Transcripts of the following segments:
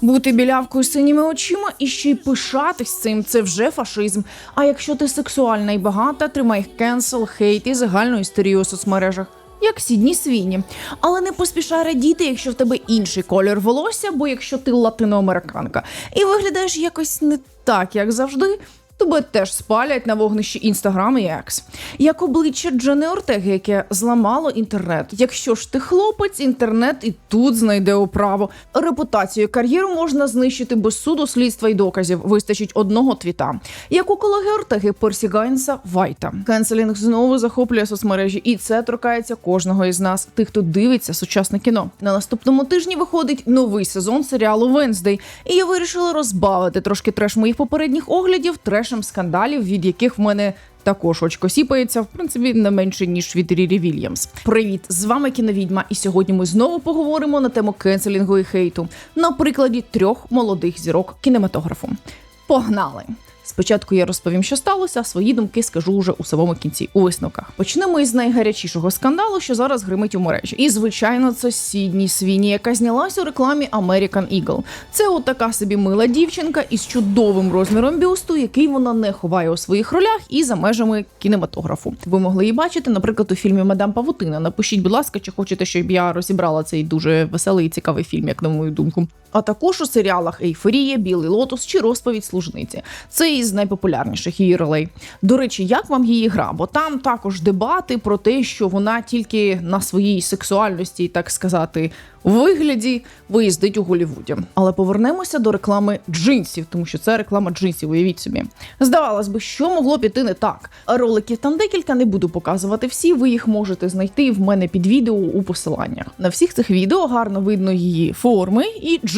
Бути білявкою синіми очима і ще й пишатись цим це вже фашизм. А якщо ти сексуальна і багата, тримай кенсел, хейт і загальну істерію у соцмережах. Як сідні свіні, Але не поспішай радіти, якщо в тебе інший колір волосся, бо якщо ти латиноамериканка і виглядаєш якось не так, як завжди, тебе теж спалять на вогнищі інстаграм і екс. Як обличчя Джени Ортеги, яке зламало інтернет. Якщо ж ти хлопець, інтернет і тут знайде управу. Репутацію кар'єру можна знищити без суду, слідства і доказів. Вистачить одного твіта. Як у колеги Ортеги Персі Гайнса Вайта. Кенселінг знову захоплює соцмережі, і це торкається кожного із нас, тих, хто дивиться сучасне кіно. На наступному тижні виходить новий сезон серіалу Венздей, і я вирішила розбавити трошки треш моїх попередніх оглядів трешем скандалів, від яких в мене. Також очко сіпається, в принципі, не менше ніж від Рірі Вільямс. Привіт, з вами кіновідьма, і сьогодні ми знову поговоримо на тему кенселінгу і хейту на прикладі трьох молодих зірок кінематографу. Погнали! Спочатку я розповім, що сталося, свої думки скажу уже у самому кінці у висновках. Почнемо із найгарячішого скандалу, що зараз гримить у мережі. І звичайно, це Сідні Свіні, яка знялась у рекламі American Eagle. Це от така собі мила дівчинка із чудовим розміром бюсту, який вона не ховає у своїх ролях і за межами кінематографу. Ви могли її бачити, наприклад, у фільмі Мадам Павутина. Напишіть, будь ласка, чи хочете, щоб я розібрала цей дуже веселий і цікавий фільм, як на мою думку. А також у серіалах Ейфорія, Білий Лотос чи Розповідь служниці. Це із найпопулярніших її ролей. До речі, як вам її гра? Бо там також дебати про те, що вона тільки на своїй сексуальності, так сказати, вигляді виїздить у Голлівуді. Але повернемося до реклами джинсів, тому що це реклама джинсів. Уявіть собі. Здавалось би, що могло піти не так. Роликів там декілька не буду показувати всі. Ви їх можете знайти в мене під відео у посиланнях. На всіх цих відео гарно видно її форми і джинси.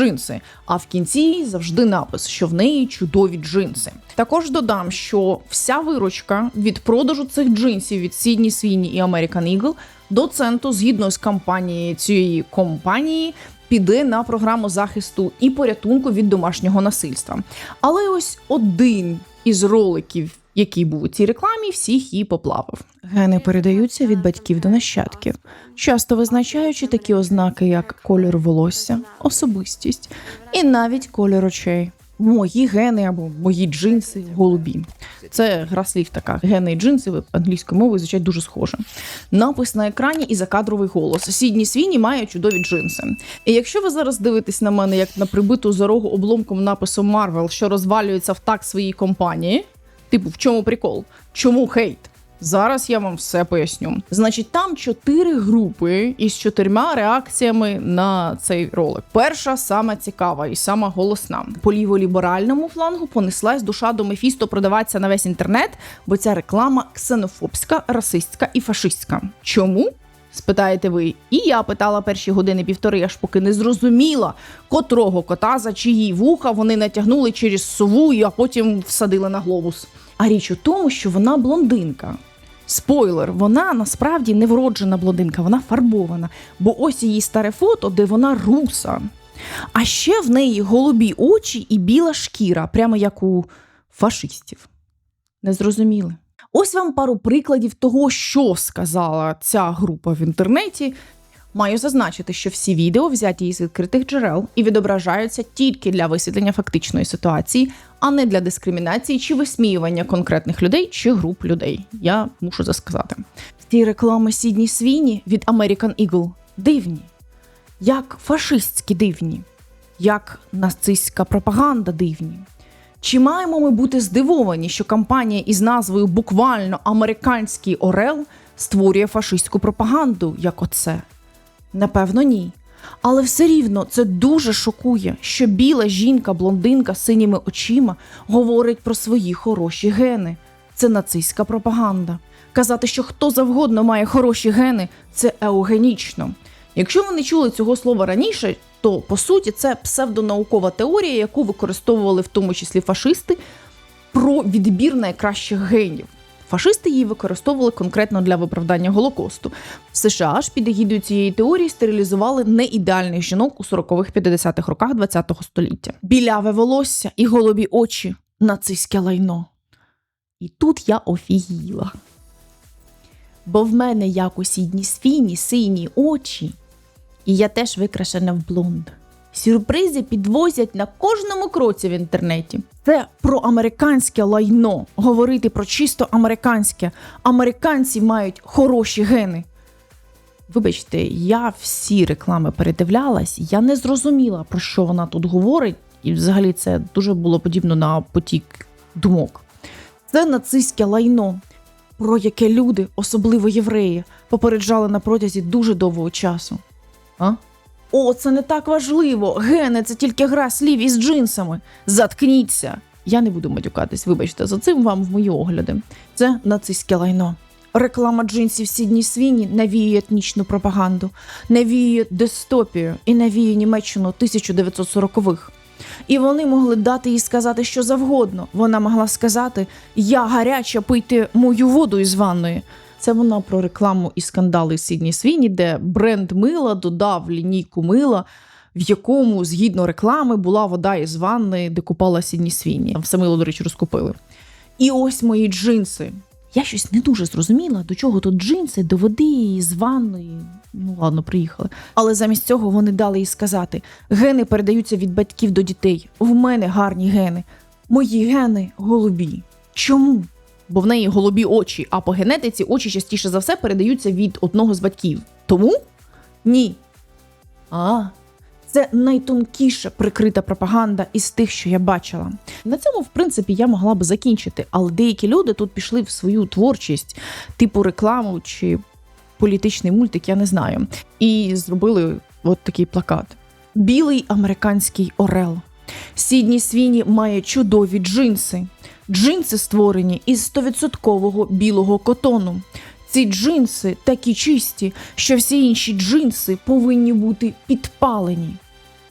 А в кінці завжди напис, що в неї чудові джинси. Також додам, що вся виручка від продажу цих джинсів від Сідні Свіні і American Eagle до центру, згідно з кампанією цієї компанії, піде на програму захисту і порятунку від домашнього насильства. Але ось один із роликів, який був у цій рекламі, всіх її поплавив. Гени передаються від батьків до нащадків, часто визначаючи такі ознаки, як колір волосся, особистість і навіть колір очей. Мої гени або мої джинси голубі. Це гра слів така. Гени і джинси англійською мовою звучать дуже схоже. Напис на екрані і закадровий голос. Сідні свіні має чудові джинси. І якщо ви зараз дивитесь на мене як на прибиту за рогу обломком напису Марвел, що розвалюється в так своїй компанії, типу, в чому прикол? Чому хейт? Зараз я вам все поясню. Значить, там чотири групи із чотирма реакціями на цей ролик. Перша сама цікава і сама голосна. По ліволіберальному флангу понеслась душа до Мефісто продаватися на весь інтернет, бо ця реклама ксенофобська, расистська і фашистська. Чому? Спитаєте ви, і я питала перші години півтори, аж поки не зрозуміла, котрого кота за чиї вуха вони натягнули через сову, а потім всадили на глобус. А річ у тому, що вона блондинка. Спойлер, вона насправді не вроджена блондинка, вона фарбована. Бо ось її старе фото, де вона руса. А ще в неї голубі очі і біла шкіра, прямо як у фашистів. Не зрозуміли. Ось вам пару прикладів того, що сказала ця група в інтернеті. Маю зазначити, що всі відео взяті із відкритих джерел і відображаються тільки для висвітлення фактичної ситуації, а не для дискримінації чи висміювання конкретних людей чи груп людей. Я мушу це сказати. Ці реклами Сідні Свіні від American Eagle дивні, як фашистські дивні, як нацистська пропаганда дивні. Чи маємо ми бути здивовані, що кампанія із назвою буквально Американський Орел створює фашистську пропаганду, як оце? Напевно, ні. Але все рівно це дуже шокує, що біла жінка-блондинка з синіми очима говорить про свої хороші гени. Це нацистська пропаганда. Казати, що хто завгодно має хороші гени, це еугенічно. Якщо ви не чули цього слова раніше, то по суті це псевдонаукова теорія, яку використовували в тому числі фашисти про відбір найкращих генів. Фашисти її використовували конкретно для виправдання Голокосту. В США ж під егідою цієї теорії стерилізували неідеальних жінок у 40-х-50-х роках ХХ століття. Біляве волосся і голубі очі нацистське лайно. І тут я офігіла. Бо в мене як у сідні свіні сині очі, і я теж викрашена в блонд. Сюрпризи підвозять на кожному кроці в інтернеті. Це про американське лайно. Говорити про чисто американське. Американці мають хороші гени. Вибачте, я всі реклами передивлялась, я не зрозуміла, про що вона тут говорить, і взагалі це дуже було подібно на потік думок. Це нацистське лайно, про яке люди, особливо євреї, попереджали на протязі дуже довгого часу. А? О, це не так важливо. Гени це тільки гра слів із джинсами. Заткніться. Я не буду матюкатись, вибачте, за цим вам в мої огляди. Це нацистське лайно. Реклама джинсів Сідні Свіні навіює етнічну пропаганду, навіює дистопію і навіює Німеччину 1940-х. І вони могли дати їй сказати що завгодно. Вона могла сказати: Я гаряча, пийте мою воду із ванної. Це вона про рекламу і скандали Сідні Свіні, де бренд мила додав лінійку мила, в якому, згідно реклами, була вода із ванни, де купала Сідні Свіні. Все мило, до речі, розкупили. І ось мої джинси. Я щось не дуже зрозуміла, до чого тут джинси, до води з ванної. Ну ладно, приїхали. Але замість цього вони дали їй сказати: гени передаються від батьків до дітей. В мене гарні гени. Мої гени голубі. Чому? Бо в неї голубі очі, а по генетиці очі частіше за все передаються від одного з батьків. Тому ні. А, це найтонкіша прикрита пропаганда із тих, що я бачила. На цьому, в принципі, я могла би закінчити, але деякі люди тут пішли в свою творчість, типу рекламу чи політичний мультик, я не знаю. І зробили от такий плакат: Білий американський орел. Сідні Свіні має чудові джинси. Джинси створені із 100% білого котону. Ці джинси такі чисті, що всі інші джинси повинні бути підпалені.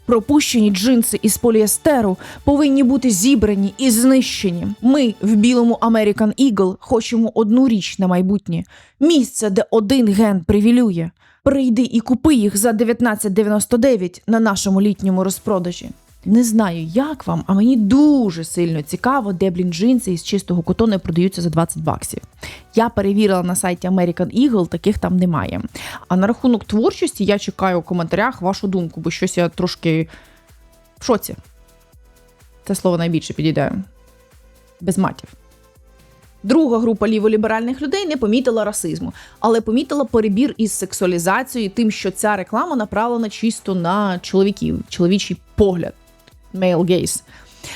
Пропущені джинси із поліестеру повинні бути зібрані і знищені. Ми в білому American Eagle хочемо одну річ на майбутнє місце, де один ген привілює. Прийди і купи їх за 19,99 на нашому літньому розпродажі. Не знаю, як вам, а мені дуже сильно цікаво, де блін джинси із чистого котону продаються за 20 баксів. Я перевірила на сайті American Eagle, таких там немає. А на рахунок творчості я чекаю у коментарях вашу думку, бо щось я трошки в шоці. Це слово найбільше підійде. Без матів. Друга група ліволіберальних людей не помітила расизму, але помітила перебір із сексуалізацією, тим, що ця реклама направлена чисто на чоловіків, чоловічий погляд, male gaze.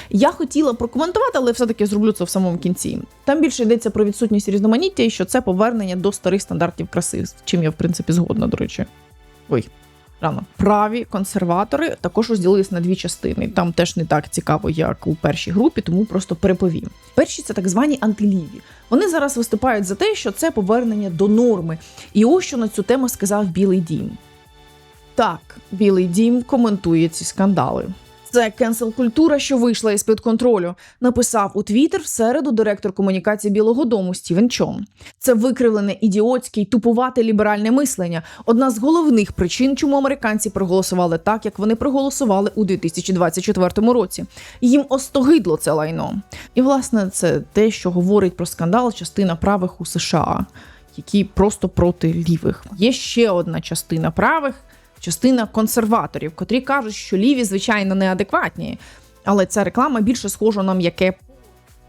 Я хотіла прокоментувати, але все-таки зроблю це в самому кінці. Там більше йдеться про відсутність різноманіття і що це повернення до старих стандартів краси, з чим я, в принципі, згодна, до речі. Ой, рано. Праві консерватори також розділились на дві частини. Там теж не так цікаво, як у першій групі, тому просто переповім. Перші це так звані антиліві. Вони зараз виступають за те, що це повернення до норми. І ось що на цю тему сказав Білий Дім. Так, Білий Дім коментує ці скандали. Це кенсел-культура, що вийшла із під контролю, написав у Твіттер в середу директор комунікації Білого Дому Стівен Чон. Це викривлене ідіотське й тупувате ліберальне мислення. Одна з головних причин, чому американці проголосували так, як вони проголосували у 2024 році. Їм остогидло це лайно. І власне це те, що говорить про скандал частина правих у США, які просто проти лівих. Є ще одна частина правих частина консерваторів, котрі кажуть, що ліві, звичайно, неадекватні, але ця реклама більше схожа на м'яке.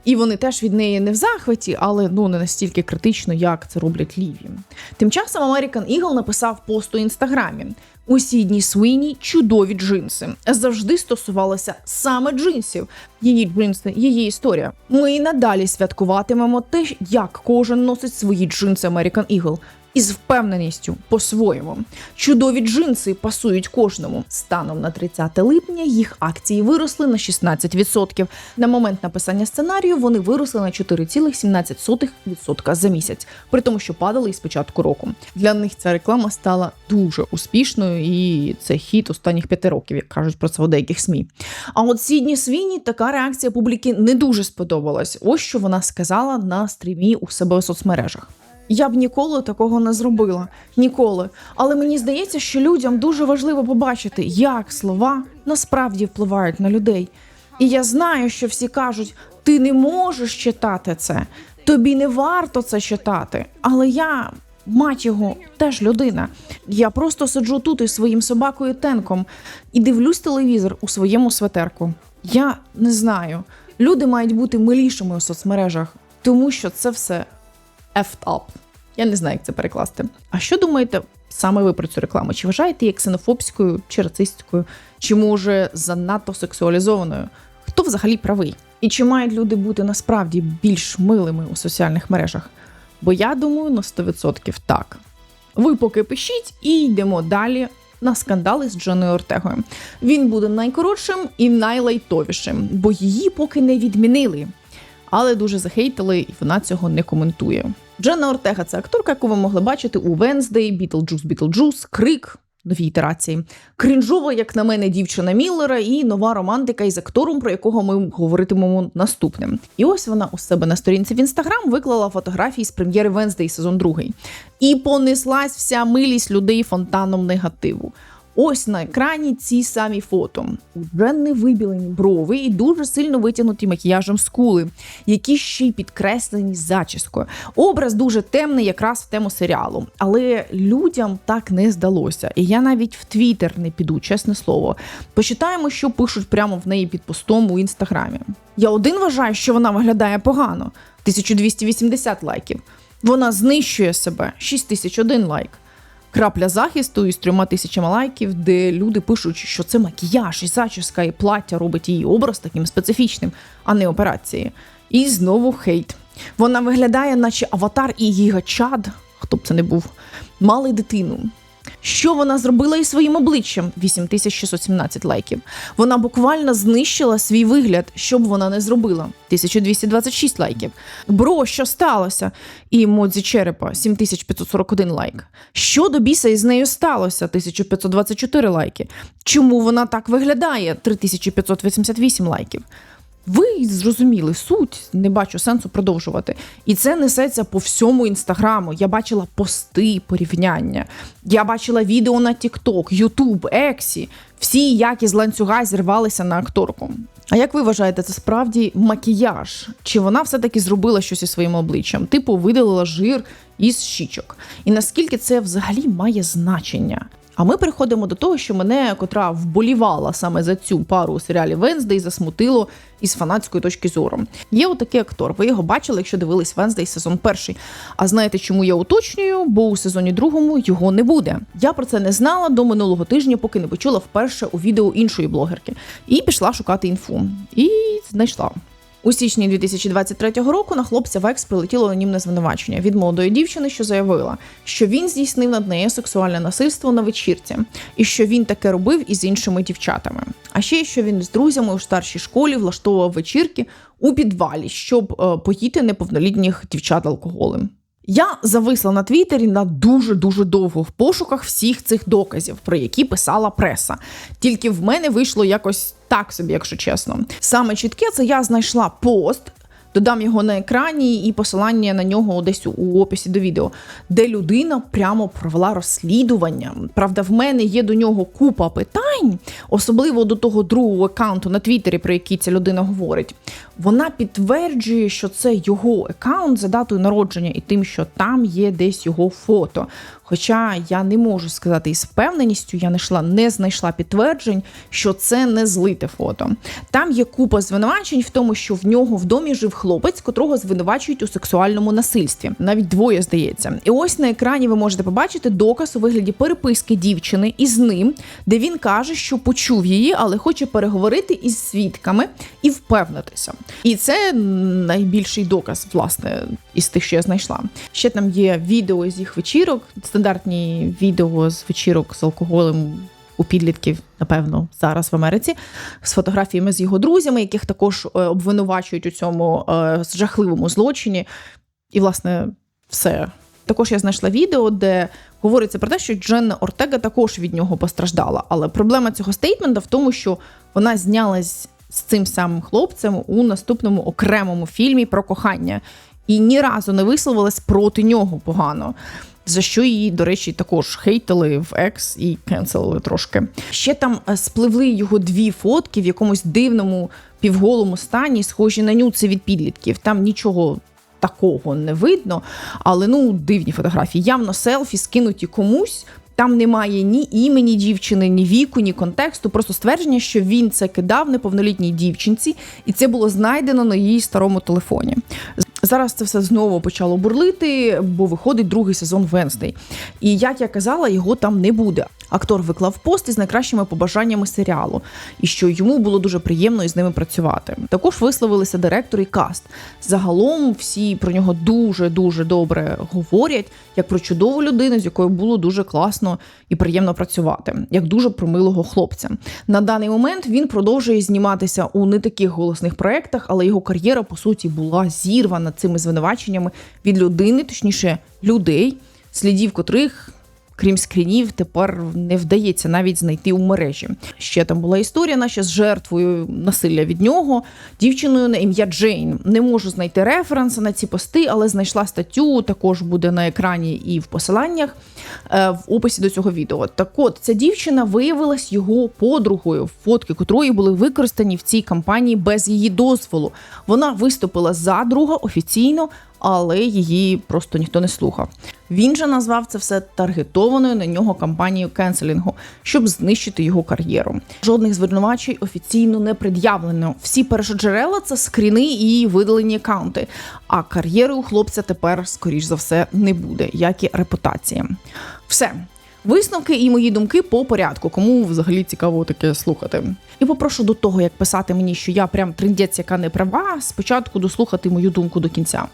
І вони теж від неї не в захваті, але ну не настільки критично, як це роблять ліві. Тим часом American Eagle написав пост у інстаграмі: у Сідні Свині чудові джинси. Завжди стосувалося саме джинсів. Її джинси, її історія. Ми і надалі святкуватимемо те, як кожен носить свої джинси American Eagle із впевненістю по-своєму. Чудові джинси пасують кожному. Станом на 30 липня їх акції виросли на 16%. На момент написання сценарію вони виросли на 4,17% за місяць, при тому, що падали із початку року. Для них ця реклама стала дуже успішною, і це хіт останніх п'яти років, як кажуть про це у деяких СМІ. А от Сідні Свіні така реакція публіки не дуже сподобалась. Ось що вона сказала на стрімі у себе у соцмережах. Я б ніколи такого не зробила. Ніколи. Але мені здається, що людям дуже важливо побачити, як слова насправді впливають на людей. І я знаю, що всі кажуть: ти не можеш читати це, тобі не варто це читати. Але я мать його, теж людина. Я просто сиджу тут із своїм собакою Тенком і дивлюсь телевізор у своєму светерку. Я не знаю. Люди мають бути милішими у соцмережах, тому що це все effed up. Я не знаю, як це перекласти. А що думаєте саме ви про цю рекламу? Чи вважаєте її ксенофобською, чи расистською, чи може занадто сексуалізованою? Хто взагалі правий? І чи мають люди бути насправді більш милими у соціальних мережах? Бо я думаю, на 100% так. Ви поки пишіть і йдемо далі на скандали з Джоною Ортегою. Він буде найкоротшим і найлайтовішим, бо її поки не відмінили. Але дуже захейтили, і вона цього не коментує. Дженна Ортега це акторка, яку ви могли бачити у Венздей, Бітлджус, Бітлджус, Крик. Новій ітерації. Крінжова, як на мене, дівчина Міллера і нова романтика із актором, про якого ми говоритимемо наступним. І ось вона у себе на сторінці в інстаграм виклала фотографії з прем'єри Венздей сезон 2. І понеслась вся милість людей фонтаном негативу. Ось на екрані ці самі фото. У Дженни вибілені брови і дуже сильно витягнуті макіяжем скули, які ще й підкреслені зачіскою. Образ дуже темний, якраз в тему серіалу. Але людям так не здалося. І я навіть в Твіттер не піду, чесне слово. Почитаємо, що пишуть прямо в неї під постом у інстаграмі. Я один вважаю, що вона виглядає погано 1280 лайків. Вона знищує себе 6001 лайк крапля захисту із трьома тисячами лайків, де люди пишуть, що це макіяж і зачіска, і плаття робить її образ таким специфічним, а не операції. І знову хейт. Вона виглядає, наче аватар і її гачад, хто б це не був, мали дитину. Що вона зробила із своїм обличчям? 8617 лайків. Вона буквально знищила свій вигляд, що б вона не зробила. 1226 лайків. Бро, що сталося? І Модзі Черепа 7541 лайк. Що до біса із нею сталося? 1524 лайки. Чому вона так виглядає? 3588 лайків. Ви зрозуміли суть, не бачу сенсу продовжувати. І це несеться по всьому інстаграму. Я бачила пости порівняння. Я бачила відео на TikTok, YouTube, Ексі. Всі, як із ланцюга зірвалися на акторку. А як ви вважаєте, це справді макіяж? Чи вона все-таки зробила щось із своїм обличчям? Типу видалила жир із щічок? І наскільки це взагалі має значення? А ми переходимо до того, що мене, котра вболівала саме за цю пару у серіалі Венздей, засмутило із фанатської точки зору. Є отакий актор. Ви його бачили, якщо дивились Венздей сезон перший. А знаєте, чому я уточнюю? Бо у сезоні другому його не буде. Я про це не знала до минулого тижня, поки не почула вперше у відео іншої блогерки, і пішла шукати інфу. І знайшла. У січні 2023 року на хлопця в екс прилетіло анонімне звинувачення від молодої дівчини, що заявила, що він здійснив над нею сексуальне насильство на вечірці, і що він таке робив із іншими дівчатами. А ще що він з друзями у старшій школі влаштовував вечірки у підвалі, щоб е, поїти неповнолітніх дівчат алкоголем. Я зависла на Твіттері на дуже дуже довго в пошуках всіх цих доказів, про які писала преса. Тільки в мене вийшло якось так собі, якщо чесно. Саме чітке це я знайшла пост. Додам його на екрані і посилання на нього десь у описі до відео, де людина прямо провела розслідування. Правда, в мене є до нього купа питань, особливо до того другого аккаунту на Твіттері, про який ця людина говорить. Вона підтверджує, що це його аккаунт за датою народження і тим, що там є десь його фото. Хоча я не можу сказати із впевненістю, я знайшла, не знайшла підтверджень, що це не злите фото. Там є купа звинувачень в тому, що в нього в домі жив хлопець, котрого звинувачують у сексуальному насильстві. Навіть двоє здається. І ось на екрані ви можете побачити доказ у вигляді переписки дівчини із ним, де він каже, що почув її, але хоче переговорити із свідками і впевнитися. І це найбільший доказ, власне, із тих, що я знайшла. Ще там є відео з їх вечірок, стандартні відео з вечірок з алкоголем. У підлітків, напевно, зараз в Америці з фотографіями з його друзями, яких також е, обвинувачують у цьому е, жахливому злочині. І, власне, все. Також я знайшла відео, де говориться про те, що Дженна Ортега також від нього постраждала. Але проблема цього стейтмента в тому, що вона знялась з цим самим хлопцем у наступному окремому фільмі про кохання і ні разу не висловилась проти нього погано. За що її, до речі, також хейтили в екс і кенселили трошки. Ще там е, спливли його дві фотки в якомусь дивному півголому стані, схожі на нюци від підлітків. Там нічого такого не видно. Але ну дивні фотографії. Явно селфі скинуті комусь. Там немає ні імені дівчини, ні віку, ні контексту. Просто ствердження, що він це кидав неповнолітній дівчинці, і це було знайдено на її старому телефоні. Зараз це все знову почало бурлити, бо виходить другий сезон Венстей. І як я казала, його там не буде. Актор виклав пост із найкращими побажаннями серіалу, і що йому було дуже приємно із ними працювати. Також висловилися директор і каст. Загалом всі про нього дуже дуже добре говорять, як про чудову людину, з якою було дуже класно і приємно працювати, як дуже про милого хлопця. На даний момент він продовжує зніматися у не таких голосних проєктах, але його кар'єра по суті була зірвана цими звинуваченнями від людини, точніше людей, слідів котрих крім скрінів, тепер не вдається навіть знайти у мережі. Ще там була історія, наша з жертвою насилля від нього, дівчиною на ім'я Джейн. Не можу знайти референси на ці пости, але знайшла статтю. Також буде на екрані і в посиланнях е, в описі до цього відео. Так от ця дівчина виявилась його подругою, фотки котрої були використані в цій кампанії без її дозволу. Вона виступила за друга офіційно, але її просто ніхто не слухав. Він же назвав це все таргетованою на нього кампанією кенселінгу, щоб знищити його кар'єру. Жодних звинувачень офіційно не пред'явлено. Всі першоджерела це скріни і видалені аккаунти. А кар'єри у хлопця тепер, скоріш за все, не буде, як і репутація. Все. Висновки і мої думки по порядку, кому взагалі цікаво таке слухати. І попрошу до того, як писати мені, що я прям триндець, яка не права, спочатку дослухати мою думку до кінця.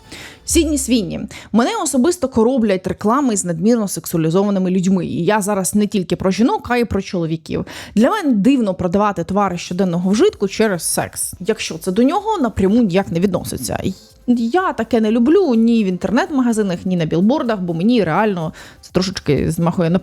Сідні свінні мене особисто короблять реклами з надмірно сексуалізованими людьми. І я зараз не тільки про жінок, а й про чоловіків. Для мене дивно продавати товари щоденного вжитку через секс, якщо це до нього напряму ніяк не відноситься. Я таке не люблю ні в інтернет-магазинах, ні на білбордах, бо мені реально це трошечки змахує на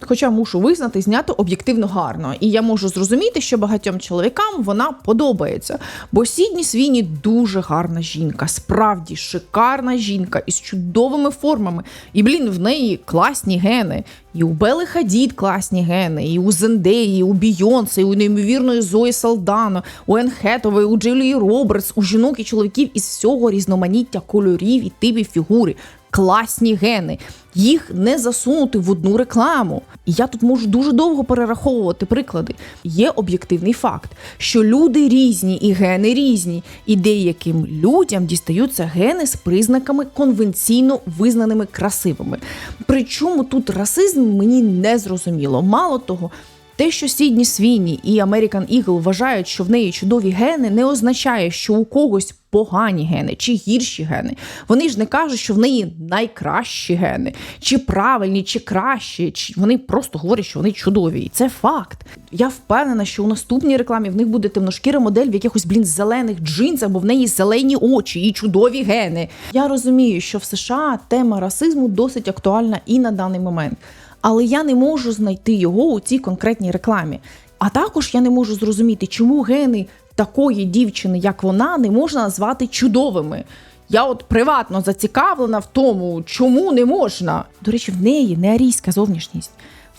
Хоча мушу визнати, знято об'єктивно гарно, і я можу зрозуміти, що багатьом чоловікам вона подобається. Бо Сідні Свіні дуже гарна жінка, справді шикарна жінка із чудовими формами. І блін, в неї класні гени. І у Бели Хадід класні гени, і у Зендеї, і у Бійонсе, і у неймовірної Зої Салдано, у Ен Хетової, у Джилії Робертс, у жінок і чоловіків із всього різноманіття кольорів і типів фігури класні гени. Їх не засунути в одну рекламу. І я тут можу дуже довго перераховувати приклади. Є об'єктивний факт, що люди різні і гени різні, і деяким людям дістаються гени з признаками конвенційно визнаними красивими. Причому тут расизм мені не зрозуміло. Мало того. Те, що Сідні Свіні і American Eagle вважають, що в неї чудові гени, не означає, що у когось погані гени чи гірші гени. Вони ж не кажуть, що в неї найкращі гени, чи правильні, чи кращі. Чи вони просто говорять, що вони чудові. І це факт. Я впевнена, що у наступній рекламі в них буде темношкіра модель в якихось блін зелених джинсах, бо в неї зелені очі і чудові гени. Я розумію, що в США тема расизму досить актуальна і на даний момент але я не можу знайти його у цій конкретній рекламі. А також я не можу зрозуміти, чому гени такої дівчини, як вона, не можна назвати чудовими. Я от приватно зацікавлена в тому, чому не можна. До речі, в неї не арійська зовнішність,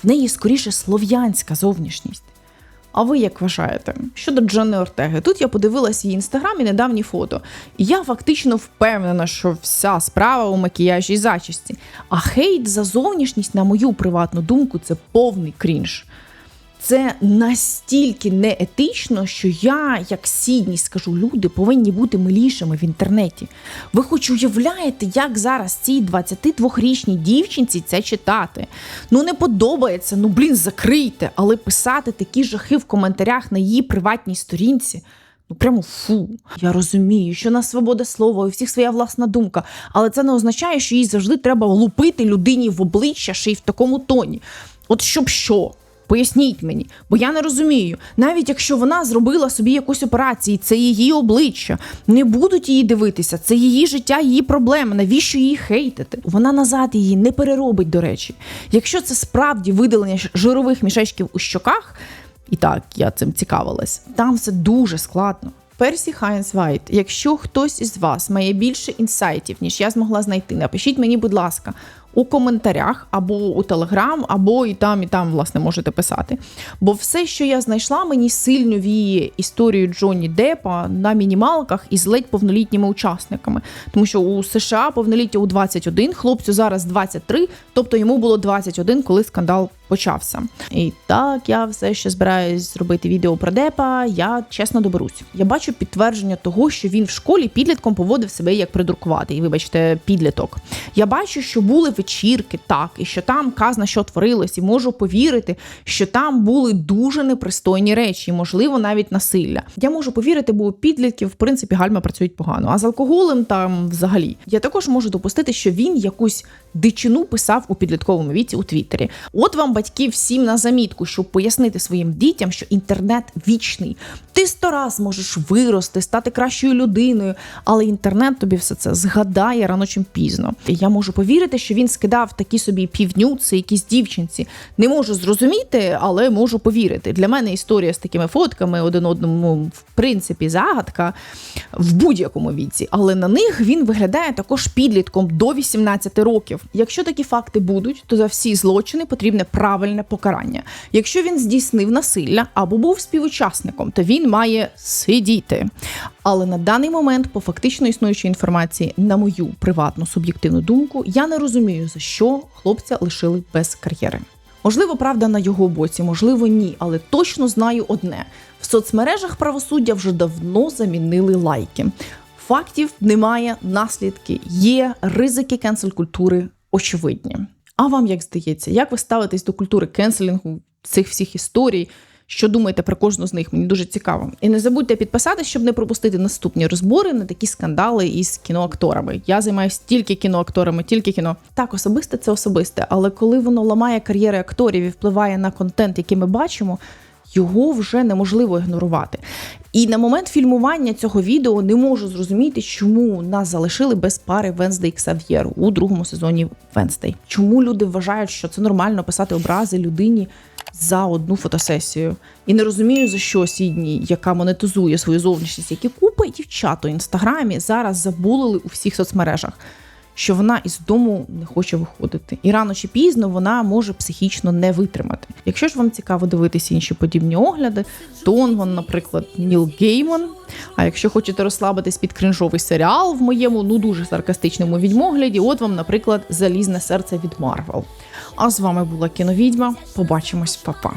в неї скоріше слов'янська зовнішність. А ви як вважаєте? Щодо Джони Ортеги, тут я подивилася її інстаграм і недавні фото. І я фактично впевнена, що вся справа у макіяжі і зачісті. А хейт за зовнішність, на мою приватну думку, це повний крінж. Це настільки неетично, що я, як Сідні, скажу, люди повинні бути милішими в інтернеті. Ви хоч уявляєте, як зараз цій 22-річній дівчинці це читати? Ну не подобається, ну блін, закрийте, але писати такі жахи в коментарях на її приватній сторінці. Ну, прямо фу. Я розумію, що на свобода слова, у всіх своя власна думка, але це не означає, що їй завжди треба лупити людині в обличчя ще й в такому тоні. От щоб що? Поясніть мені, бо я не розумію. Навіть якщо вона зробила собі якусь операцію, це її обличчя, не будуть її дивитися, це її життя, її проблема. Навіщо її хейтити? Вона назад її не переробить, до речі. Якщо це справді видалення жирових мішечків у щоках, і так я цим цікавилась, там все дуже складно. Персі Хайнс Вайт, якщо хтось із вас має більше інсайтів, ніж я змогла знайти, напишіть мені, будь ласка, у коментарях або у Телеграм, або і там, і там, власне, можете писати. Бо все, що я знайшла, мені сильно віє історію Джонні Деппа на мінімалках із ледь повнолітніми учасниками. Тому що у США повноліття у 21, хлопцю зараз 23, тобто йому було 21, коли скандал почався. І так, я все ще збираюсь зробити відео про Депа. Я чесно доберусь. Я бачу підтвердження того, що він в школі підлітком поводив себе як придуркуватий, вибачте, підліток. Я бачу, що були вечірки, так, і що там казна, що творилось, і можу повірити, що там були дуже непристойні речі, і, можливо, навіть насилля. Я можу повірити, бо у підлітків, в принципі, гальма працюють погано. А з алкоголем там взагалі. Я також можу допустити, що він якусь дичину писав у підлітковому віці у Твіттері. От вам батьки всім на замітку, щоб пояснити своїм дітям, що інтернет вічний. Ти сто раз можеш вирости, стати кращою людиною, але інтернет тобі все це згадає рано чим пізно. Я можу повірити, що він скидав такі собі півнюци, якісь дівчинці. Не можу зрозуміти, але можу повірити. Для мене історія з такими фотками один одному, в принципі, загадка в будь-якому віці. Але на них він виглядає також підлітком до 18 років. Якщо такі факти будуть, то за всі злочини потрібне правильне покарання. Якщо він здійснив насилля або був співучасником, то він має сидіти. Але на даний момент, по фактично існуючій інформації, на мою приватну суб'єктивну думку, я не розумію, за що хлопця лишили без кар'єри. Можливо, правда на його боці, можливо, ні, але точно знаю одне: в соцмережах правосуддя вже давно замінили лайки. Фактів немає, наслідки є, ризики кенсель культури очевидні. А вам як здається, як ви ставитесь до культури кенселінгу цих всіх історій? Що думаєте про кожну з них? Мені дуже цікаво. І не забудьте підписатися, щоб не пропустити наступні розбори на такі скандали із кіноакторами. Я займаюся тільки кіноакторами, тільки кіно. Так, особисте це особисте, але коли воно ламає кар'єри акторів і впливає на контент, який ми бачимо, його вже неможливо ігнорувати. І на момент фільмування цього відео не можу зрозуміти, чому нас залишили без пари Венздей Ксав'єр у другому сезоні Венздей. Чому люди вважають, що це нормально писати образи людині за одну фотосесію? І не розумію за що Сідні, яка монетизує свою зовнішність, які купа дівчат у інстаграмі зараз забулили у всіх соцмережах. Що вона із дому не хоче виходити, і рано чи пізно вона може психічно не витримати. Якщо ж вам цікаво дивитися інші подібні огляди, то он, вон, наприклад, Ніл Гейман. А якщо хочете розслабитись під кринжовий серіал в моєму ну дуже саркастичному відьмогляді, от вам, наприклад, Залізне серце від Марвел. А з вами була кіновідьма. Побачимось, па-па.